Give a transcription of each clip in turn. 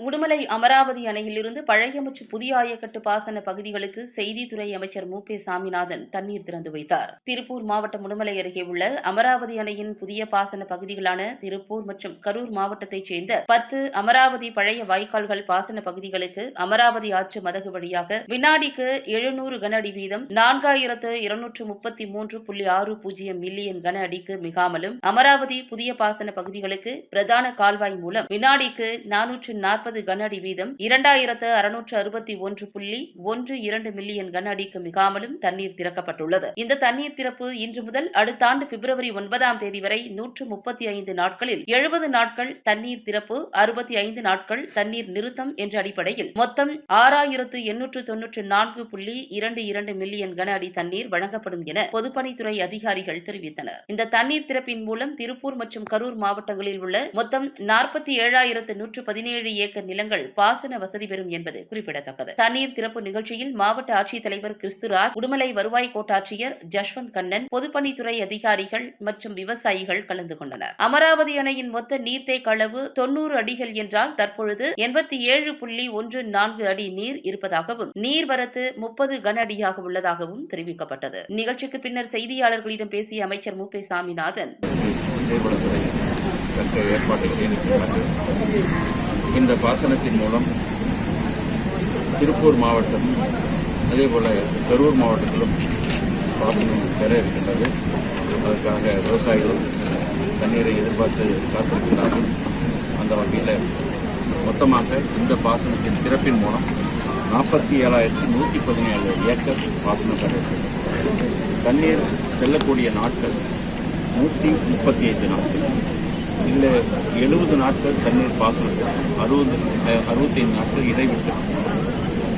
உடுமலை அமராவதி அணையிலிருந்து பழைய மற்றும் புதிய ஆயக்கட்டு பாசன பகுதிகளுக்கு செய்தித்துறை அமைச்சர் மு. பே. சாமிநாதன் தண்ணீர் திறந்து வைத்தார். திருப்பூர் மாவட்டம் உடுமலை அருகே உள்ள அமராவதி அணையின் புதிய பாசன பகுதிகளான திருப்பூர் மற்றும் கரூர் மாவட்டத்தைச் சேர்ந்த பத்து அமராவதி பழைய வாய்க்கால்கள் பாசன பகுதிகளுக்கு அமராவதி ஆற்று மதகு வழியாக வினாடிக்கு எழுநூறு கன அடி வீதம் நான்காயிரத்து இருநூற்று முப்பத்தி மூன்று புள்ளி ஆறு பூஜ்ஜியம் மில்லியன் கன அடிக்கு மிகாமலும் அமராவதி புதிய பாசன பகுதிகளுக்கு பிரதான கால்வாய் மூலம் வினாடிக்கு நானூற்று நாற்பது நாற்பது கன அடி வீதம் இரண்டாயிரத்து அறுநூற்று அறுபத்தி ஒன்று புள்ளி ஒன்று இரண்டு மில்லியன் கன அடிக்கு மிகாமலும் தண்ணீர் திறக்கப்பட்டுள்ளது. இந்த தண்ணீர் திறப்பு இன்று முதல் அடுத்த ஆண்டு பிப்ரவரி ஒன்பதாம் தேதி வரை நூற்று முப்பத்தி ஐந்து நாட்களில் எழுபது நாட்கள் தண்ணீர் திறப்பு அறுபத்தி ஐந்து நாட்கள் தண்ணீர் நிறுத்தம் என்ற அடிப்படையில் மொத்தம் ஆறாயிரத்து எண்ணூற்று தொன்னூற்று நான்கு புள்ளி இரண்டு இரண்டு மில்லியன் கன அடி தண்ணீர் வழங்கப்படும் என பொதுப்பணித்துறை அதிகாரிகள் தெரிவித்தனர். இந்த தண்ணீர் திறப்பின் மூலம் திருப்பூர் மற்றும் கரூர் மாவட்டங்களில் உள்ள மொத்தம் நாற்பத்தி ஏழாயிரத்து நூற்று பதினேழு ஏக்கர் நிலங்கள் பாசன வசதி பெறும் என்பது குறிப்பிடத்தக்கது தண்ணீர் திறப்பு நிகழ்ச்சியில் மாவட்ட ஆட்சித்தலைவர் கிறிஸ்துராஜ் உடுமலை வருவாய் கோட்டாட்சியர் ஜஷ்வந்த் கண்ணன் பொதுப்பணித்துறை அதிகாரிகள் மற்றும் விவசாயிகள் கலந்து கொண்டனர் அமராவதி அணையின் மொத்த நீர்த்தேக்க அளவு தொன்னூறு அடிகள் என்றால் தற்பொழுது எண்பத்தி ஏழு புள்ளி ஒன்று நான்கு அடி நீர் இருப்பதாகவும் நீர்வரத்து முப்பது கன அடியாக உள்ளதாகவும் தெரிவிக்கப்பட்டது நிகழ்ச்சிக்கு பின்னர் செய்தியாளர்களிடம் பேசிய அமைச்சர் மு பே சாமிநாதன் இந்த பாசனத்தின் மூலம் திருப்பூர் மாவட்டம் அதேபோல கரூர் மாவட்டத்திலும் பாசனம் பெற இருக்கின்றது. அதற்காக விவசாயிகளும் தண்ணீரை எதிர்பார்த்து காத்திருக்கிறார்கள். அந்த வகையில் மொத்தமாக இந்த பாசனத்தின் திறப்பின் மூலம் நாற்பத்தி ஏழாயிரத்தி நூற்றி பதினேழு ஏக்கர் பாசனம் பெற தண்ணீர் செல்லக்கூடிய நாட்கள் நூற்றி முப்பத்தி ஐந்து நாட்கள். இதில் எழுபது நாட்கள் தண்ணீர் பாசனம் அறுபது அறுபத்தைந்து நாட்கள் இடைவிட்டு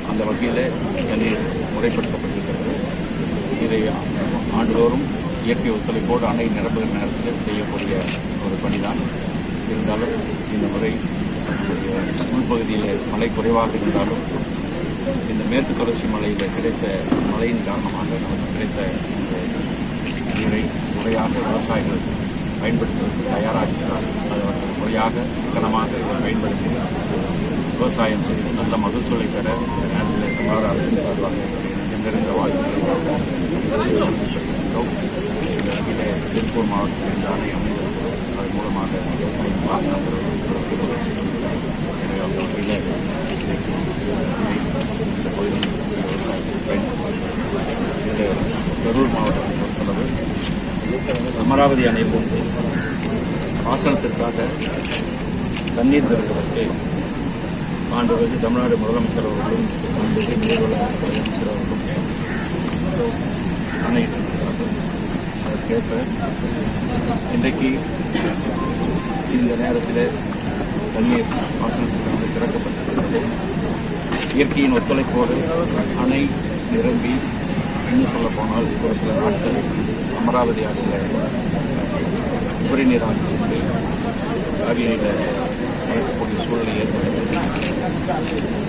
அந்த வகையில் தண்ணீர் முறைப்படுத்தப்பட்டிருக்கிறது. இதை ஆண்டுதோறும் இயற்கை ஒத்துழைப்போடு அணை நிரம்புகிற நேரத்தில் செய்யக்கூடிய ஒரு பணிதான். இருந்தாலும் இந்த முறை உள்பகுதியில் மழை குறைவாக இருந்தாலும் இந்த மேற்கு தொடர்ச்சி மலையில் கிடைத்த மழையின் காரணமாக நமக்கு கிடைத்த இந்த நீரை முறையாக விவசாயிகள் பயன்படுத்துவதற்கு தயாராக தயாராகிறார். அது அவர்கள் முறையாக சிக்கனமாக இதை பயன்படுத்தி விவசாயம் செய்து நல்ல மகசூலை பெற இந்த நேரத்தில் தமிழ்நாடு அரசின் சார்பாக எங்கிருந்த வாழ்த்துக்களை திருப்பூர் மாவட்டத்தில் இந்த அணை அமைந்தது அதன் மூலமாக விவசாயம் வாசனம் பெறுவதற்கு முயற்சி செய்கிறார். எனவே அந்த வகையில் இன்றைக்கு இந்த பகுதியில் விவசாயத்தில் பயன்படுத்துகிறார் இதில் கரூர் மாவட்டத்தை பொறுத்தளவு அமராவதி அணை போன்று பாசனத்திற்காக தண்ணீர் திறப்பதற்கு ஆண்டுகளுக்கு தமிழ்நாடு முதலமைச்சர் அவர்களும் ஆண்டுக்கு நீர்வள முதலமைச்சர் அவர்களும் ஆணையிட்டிருக்கிறார்கள் அதற்கேற்ப இன்றைக்கு இந்த நேரத்தில் தண்ணீர் பாசனத்திற்காக திறக்கப்பட்டிருக்கிறது. இயற்கையின் ஒத்துழைப்போடு அணை நிரம்பி இன்னும் சொல்ல போனால் ஒரு சில நாட்கள் அமராவதி ஆற்றில் உபரி ஆட்சி சென்று காவிரியில் கலக்கக்கூடிய சூழ்நிலை ஏற்படுகிறது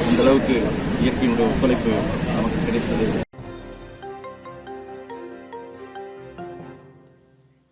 அந்த அளவுக்கு இயற்கையினுடைய ஒத்துழைப்பு நமக்கு கிடைத்தது.